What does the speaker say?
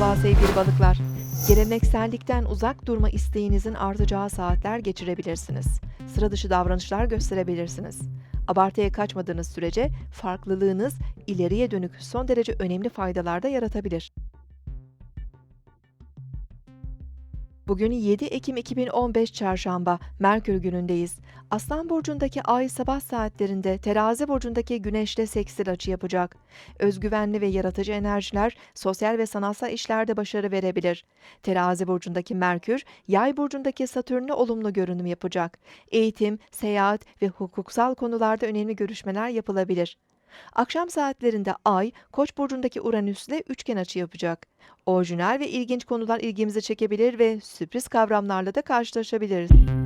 Merhaba sevgili balıklar. Geleneksellikten uzak durma isteğinizin artacağı saatler geçirebilirsiniz. Sıra dışı davranışlar gösterebilirsiniz. Abartıya kaçmadığınız sürece farklılığınız ileriye dönük son derece önemli faydalar da yaratabilir. Bugün 7 Ekim 2015 Çarşamba, Merkür günündeyiz. Aslan burcundaki ay sabah saatlerinde Terazi burcundaki Güneş'le seksil açı yapacak. Özgüvenli ve yaratıcı enerjiler sosyal ve sanatsal işlerde başarı verebilir. Terazi burcundaki Merkür, Yay burcundaki Satürn'le olumlu görünüm yapacak. Eğitim, seyahat ve hukuksal konularda önemli görüşmeler yapılabilir. Akşam saatlerinde Ay, Koç burcundaki Uranüs'le üçgen açı yapacak. Orijinal ve ilginç konular ilgimizi çekebilir ve sürpriz kavramlarla da karşılaşabiliriz.